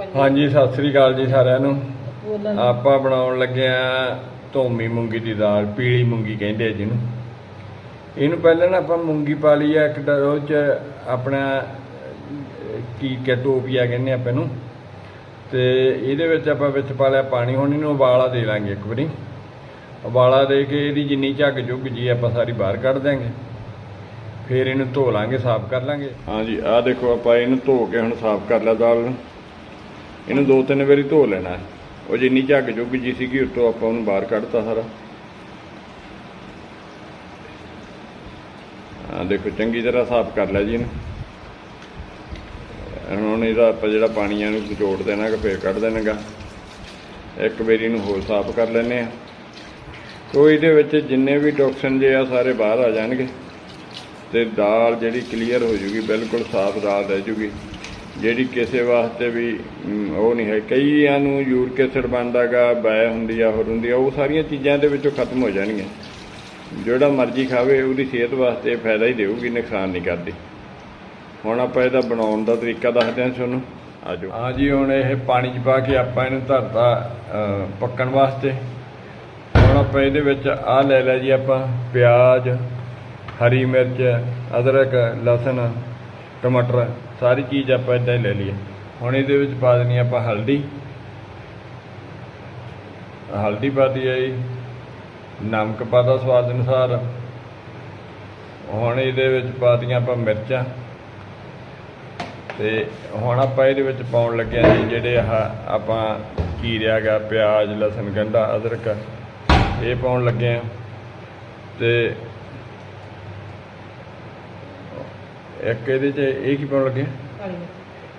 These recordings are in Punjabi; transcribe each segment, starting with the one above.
ਹਾਂਜੀ ਸਤਿ ਸ੍ਰੀ ਅਕਾਲ ਜੀ ਸਾਰਿਆਂ ਨੂੰ। ਆਪਾਂ ਬਣਾਉਣ ਲੱਗੇ ਆ ਧੋਮੀ ਮੂੰਗੀ ਦੀ ਦਾਲ ਪੀਲੀ ਮੂੰਗੀ ਕਹਿੰਦੇ ਆ ਜਿਹਨੂੰ। ਇਹਨੂੰ ਪਹਿਲਾਂ ਨਾ ਆਪਾਂ ਮੂੰਗੀ ਪਾ ਲਈ ਆ ਇੱਕ ਡਰੋ ਚ ਆਪਣਾ ਕੀ ਕਿ ਟੋਪੀਆ ਕਹਿੰਦੇ ਆਪਾਂ ਇਹਨੂੰ। ਤੇ ਇਹਦੇ ਵਿੱਚ ਆਪਾਂ ਵਿੱਚ ਪਾ ਲਿਆ ਪਾਣੀ ਹੁਣ ਇਹਨੂੰ ਉਬਾਲਾ ਦੇ ਲਾਂਗੇ ਇੱਕ ਵਾਰੀ। ਉਬਾਲਾ ਦੇ ਕੇ ਇਹਦੀ ਜਿੰਨੀ ਝੱਗ ਝੁੱਗ ਜੀ ਆਪਾਂ ਸਾਰੀ ਬਾਹਰ ਕੱਢ ਦਾਂਗੇ ਫਿਰ ਇਹਨੂੰ ਧੋ ਲਾਂਗੇ ਸਾਫ਼ ਕਰ ਲਾਂਗੇ। ਹਾਂਜੀ ਆਹ ਦੇਖੋ ਆਪਾਂ ਇਹਨੂੰ ਧੋ ਕੇ ਹੁਣ ਸਾਫ਼ ਕਰ ਲਿਆ ਦਾਲ ਨੂੰ। ਇਹਨੂੰ ਦੋ ਤਿੰਨ ਵਾਰੀ ਧੋ ਲੈਣਾ। ਹੈ। ਉਹ ਜਿੰਨੀ ਝੱਗ ਝੁੱਗ ਜੀ ਸੀਗੀ, ਉੱਤੋਂ ਆਪਾਂ ਉਹਨੂੰ ਬਾਹਰ ਕੱਢਤਾ ਸਾਰਾ। ਆ ਦੇਖੋ, ਚੰਗੀ ਤਰ੍ਹਾਂ ਸਾਫ਼ ਕਰ ਲਿਆ ਜੀ ਇਹਨੂੰ। ਹੁਣ ਇਹਦਾ ਆਪਾਂ ਜਿਹੜਾ ਪਾਣੀ ਆ ਇਹਨੂੰ ਨਿਚੋੜ ਦੇਣਾ ਕਿ ਫੇਰ ਕੱਢ ਦੇਣਾਗਾ। ਇੱਕ ਵਾਰੀ ਇਹਨੂੰ ਹੋਰ ਸਾਫ਼ ਕਰ ਲੈਨੇ ਆ ਤੋ ਇਹਦੇ ਵਿੱਚ ਜਿੰਨੇ ਵੀ ਟੌਕਸਿਨ ਜੇ ਆ, ਸਾਰੇ ਬਾਹਰ ਆ ਜਾਣਗੇ। ਤੇ ਦਾਲ ਜਿਹੜੀ ਕਲੀਅਰ ਹੋ ਜੂਗੀ, ਬਿਲਕੁਲ ਸਾਫ਼ ਦਾਲ ਰਹਿ ਜੂਗੀ। ਜਿਹੜੀ ਕਿਸੇ ਵਾਸਤੇ ਵੀ ਉਹ ਨਹੀਂ ਹੈ। ਕਈਆਂ ਨੂੰ ਯੂਰਿਕ ਐਸਿਡ ਬਣਦਾਗਾ, ਬੈ ਹੁੰਦੀ ਆ, ਹੋਰ ਹੁੰਦੀ ਆ, ਉਹ ਸਾਰੀਆਂ ਚੀਜ਼ਾਂ ਦੇ ਵਿੱਚੋਂ ਖਤਮ ਹੋ ਜਾਣਗੀਆਂ। ਜਿਹੜਾ ਮਰਜ਼ੀ ਖਾਵੇ, ਉਹਦੀ ਸਿਹਤ ਵਾਸਤੇ ਫਾਇਦਾ ਹੀ ਦੇਊਗੀ, ਨੁਕਸਾਨ ਨਹੀਂ ਕਰਦੀ। ਹੁਣ ਆਪਾਂ ਇਹਦਾ ਬਣਾਉਣ ਦਾ ਤਰੀਕਾ ਦੱਸਦੇ ਹਾਂ ਤੁਹਾਨੂੰ। ਆਜੋ। ਹਾਂ ਜੀ, ਹੁਣ ਇਹ ਪਾਣੀ 'ਚ ਪਾ ਕੇ ਆਪਾਂ ਇਹਨੂੰ ਧਰਤਾ ਪੱਕਣ ਵਾਸਤੇ। ਹੁਣ ਆਪਾਂ ਇਹਦੇ ਵਿੱਚ ਆਹ ਲੈ ਲਿਆ ਜੀ ਆਪਾਂ, ਪਿਆਜ਼, ਹਰੀ ਮਿਰਚ, ਅਦਰਕ, ਲਸਣ ਟਮਾਟਰ ਸਾਰੀ ਚੀਜ਼ ਆਪਾਂ ਇਦਾਂ ਹੀ ਲੈ ਲਈਏ। ਹੁਣ ਇਹਦੇ ਵਿੱਚ ਪਾ ਦੇਣੀ ਆਪਾਂ ਹਲਦੀ। ਹਲਦੀ ਪਾ ਦਈਏ ਜੀ। ਨਮਕ ਪਾਦਾ ਸਵਾਦ ਅਨੁਸਾਰ। ਹੁਣ ਇਹਦੇ ਵਿੱਚ ਪਾ ਦੀਆਂ ਆਪਾਂ ਮਿਰਚਾਂ। ਤੇ ਹੁਣ ਆਪਾਂ ਇਹਦੇ ਵਿੱਚ ਪਾਉਣ ਲੱਗੇ ਹਾਂ ਜੀ ਜਿਹੜੇ ਆਹ ਆਪਾਂ ਕੀਰਿਆ ਗਾ, ਪਿਆਜ਼, ਲਸਣ, ਗੰਢਾ, ਅਦਰਕ, ਇਹ ਪਾਉਣ ਲੱਗੇ ਆ ਤੇ ਇੱਕ ਇਹਦੇ 'ਚ ਇਹ ਕੀ ਪਾਉਣ ਲੱਗੇ ਕਾਲੀ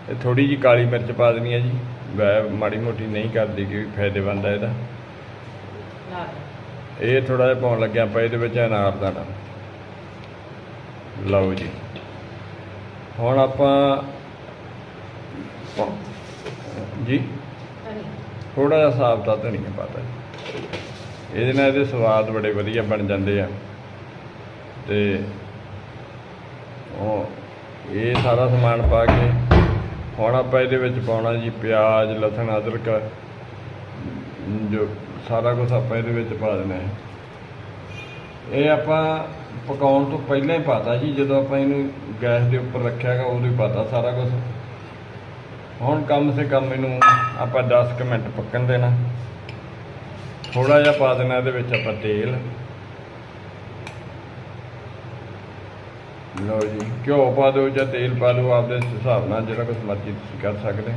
ਇਹ ਥੋੜੀ ਜੀ ਕਾਲੀ ਮਿਰਚ ਪਾ ਦੇਣੀ ਹੈ ਜੀ। ਵੈ ਮਾੜੀ ਮੋਟੀ ਨਹੀਂ ਕਰਦੀ ਕਿ ਫਾਇਦੇਮੰਦ ਹੈ ਇਹਦਾ। ਇਹ ਥੋੜਾ ਜਿਹਾ ਪਾਉਣ ਲੱਗਿਆ ਆਪਾਂ ਇਹਦੇ ਵਿੱਚ ਅਨਾਰ ਦਾਣਾ ਲਓ ਜੀ। ਹੁਣ ਆਪਾਂ ਪਾ- ਜੀ। ਹਰੀ ਥੋੜਾ ਜਿਹਾ ਸਾਫ਼ ਤਾਂ ਧਨੀਆ ਪਾਤਾ ਇਹਦੇ ਨਾਲ ਇਹਦੇ ਸਵਾਦ ਬੜੇ ਵਧੀਆ ਬਣ ਜਾਂਦੇ ਆ। ਤੇ ਉਹ ਇਹ ਸਾਰਾ ਸਮਾਨ ਪਾ ਕੇ ਹੁਣ ਆਪਾਂ ਇਹਦੇ ਵਿੱਚ ਪਾਉਣਾ ਜੀ ਪਿਆਜ਼, ਲਸਣ, ਅਦਰਕ, ਜੋ ਸਾਰਾ ਕੁਝ ਆਪਾਂ ਇਹਦੇ ਵਿੱਚ ਪਾ ਦੇਣਾ ਹੈ। ਇਹ ਆਪਾਂ ਪਕਾਉਣ ਤੋਂ ਪਹਿਲਾਂ ਹੀ ਪਾਤਾ ਜੀ, ਜਦੋਂ ਆਪਾਂ ਇਹਨੂੰ ਗੈਸ ਦੇ ਉੱਪਰ ਰੱਖਿਆਗਾ ਉਦੋਂ ਹੀ ਪਾਤਾ ਸਾਰਾ ਕੁਝ ਹੁਣ ਕਮ ਸੇ ਕਮ ਇਹਨੂੰ ਆਪਾਂ 10 ਕੁ ਮਿੰਟ ਪੱਕਣ ਦੇਣਾ। ਥੋੜਾ ਜਿਹਾ ਪਾ ਦੇਣਾ ਇਹਦੇ ਵਿੱਚ ਆਪਾਂ ਤੇਲ। ਲਓ ਜੀ, ਘਿਓ ਪਾ ਦਿਓ ਜਾਂ ਤੇਲ ਪਾ ਲਓ ਆਪਦੇ ਹਿਸਾਬ ਨਾਲ ਜਿਹੜਾ ਕੁਛ ਮਰਜ਼ੀ ਤੁਸੀਂ ਕਰ ਸਕਦੇ।